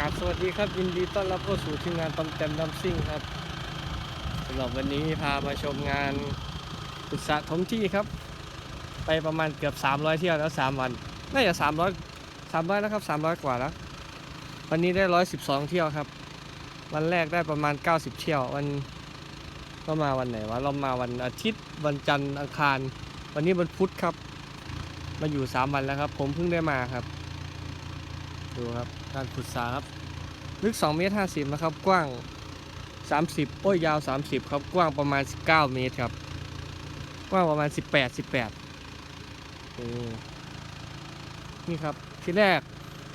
กราบสวัสดีครับยินดีต้อนรับเข้าสู่ทีมงานตำแจมดัมซิ่งครับสำหรับวันนี้พามาชมงานอุตสาหมที่ครับ ไปประมาณเกือบ 300 เที่ยวแล้ว 3 วันน่าจะ300 300แล้วครับ 300 กว่าแล้ว วันนี้ได้ 112 เที่ยวครับ วันแรกได้ประมาณ 90 เที่ยววันก็มาวันไหนวะเรามาวันอาทิตย์วันจันทร์อังคาร วันนี้วันพุธครับ มาอยู่ 3 วันแล้วครับ ผมเพิ่งได้มาครับ ดูครับ การขุดสาครับ ลึก2เมตร50 นะครับ กว้าง 30 โอ้ยยาว 30 ครับ กว้างประมาณ 19 เมตรครับ กว้างประมาณ 18 18นี่นี่ครับ ที่แรก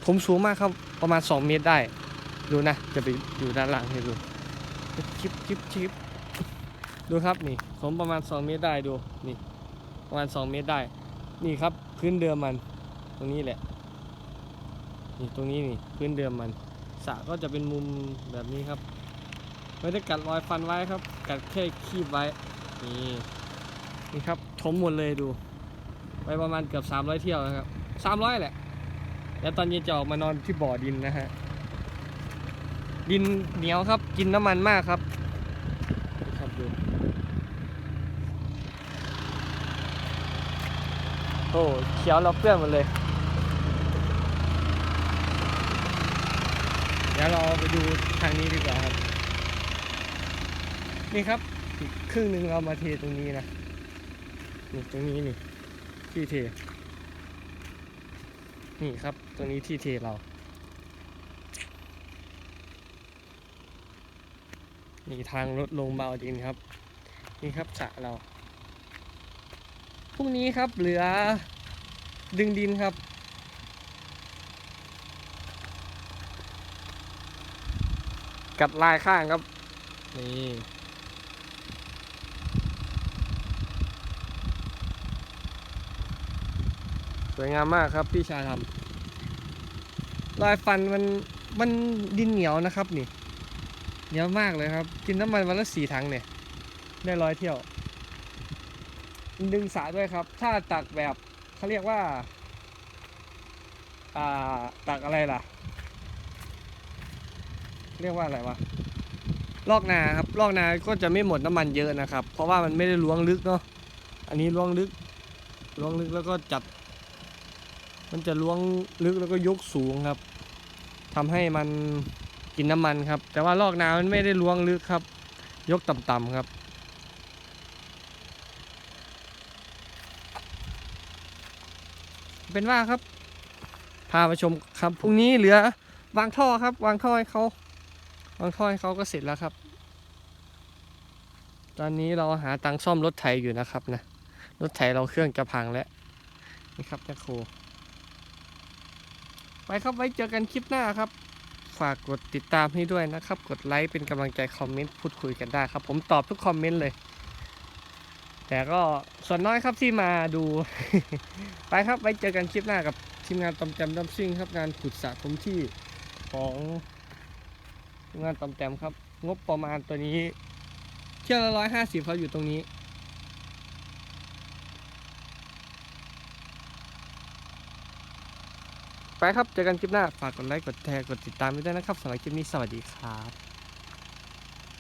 ผมสูงมากครับ ประมาณ 2 เมตรได้ ดูนะ จะไปอยู่ด้านหลังให้ดูชิปชิปชิปดูครับนี่ ผมประมาณ 2 เมตรได้ดู นี่ ประมาณ 2 เมตรได้ นี่ครับ พื้นเดิมมัน ตรงนี้แหละ นี่ตรงนี้นี่พื้นเดิมมันสระก็จะเป็นมุมแบบนี้ครับ ไม่ได้กัดรอยฟันไว้ครับ กัดแค่คีบไว้นี่นี่ครับถมหมดเลยดู ไปประมาณเกือบ300เที่ยวนะครับ300แหละ แล้วตอนเย็นจะออกมานอนที่บ่อดินนะฮะดินเหนียวครับ กินน้ำมันมากครับครับดูโอ้เขียวเราเปื้อนหมดเลย ดี๋ยวเราไปดูทางนี้ดีกว่าครับ นี่ครับอีกครึ่งหนึ่งเรามาเทตรงนี้นะนี่ตรงนี้นี่ที่เท นี่ครับตรงนี้ที่เทเรา นี่ทางรถลงเบาดินครับ นี่ครับสระเราพรุ่งนี้ครับเหลือดึงดินครับ กัดลายข้างครับ นี่สวยงามมากครับพี่ชายทำลายฟันมันมันดินเหนียวนะครับนี่ เหนียวมากเลยครับ กินน้ำมันวันละสี่ถังเนี่ย ได้ร้อยเที่ยว ดึงสาด้วยครับ ถ้าตักแบบเขาเรียกว่า อ่าตักอะไรล่ะ เรียกว่าอะไรวะลอกนาครับลอกนาก็จะไม่หมดน้ำมันเยอะนะครับ เพราะว่ามันไม่ได้ล้วงลึกเนาะอันนี้ล้วงลึกล้วงลึกแล้วก็จับ มันจะล้วงลึกแล้วก็ยกสูงครับทำให้มันกินน้ำมันครับ แต่ว่าลอกนามันไม่ได้ล้วงลึกครับ ยกต่ำๆครับ เป็นว่าครับ พาไปชมครับพรุ่งนี้เหลือวางท่อครับ วางท่อให้เขา วางท่อให้เขาก็เสร็จแล้วครับ ตอนนี้เราหาตังค์ซ่อมรถไถอยู่นะครับนะ รถไถเราเครื่องจะพังแล้ว นี่ครับแม่โครูไปครับไว้เจอกันคลิปหน้าครับ ฝากกดติดตามให้ด้วยนะครับ กดไลค์เป็นกำลังใจคอมเมนต์พูดคุยกันได้ครับ ผมตอบทุกคอมเมนต์เลย แต่ก็ส่วนน้อยครับที่มาดู ไปครับไว้เจอกันคลิปหน้ากับทีมงานตำจมดัมซิ่งครับงานขุดสระถมที่ของ งานตำแต้มครับ งบประมาณตัวนี้เที่ยวละร้อยห้าสิบเขาอยู่ตรงนี้ ไปครับ เจอกันคลิปหน้า ฝากกดไลค์ กดแชร์ กดติดตามไว้ด้วยนะครับสำหรับคลิปนี้ สวัสดีครับ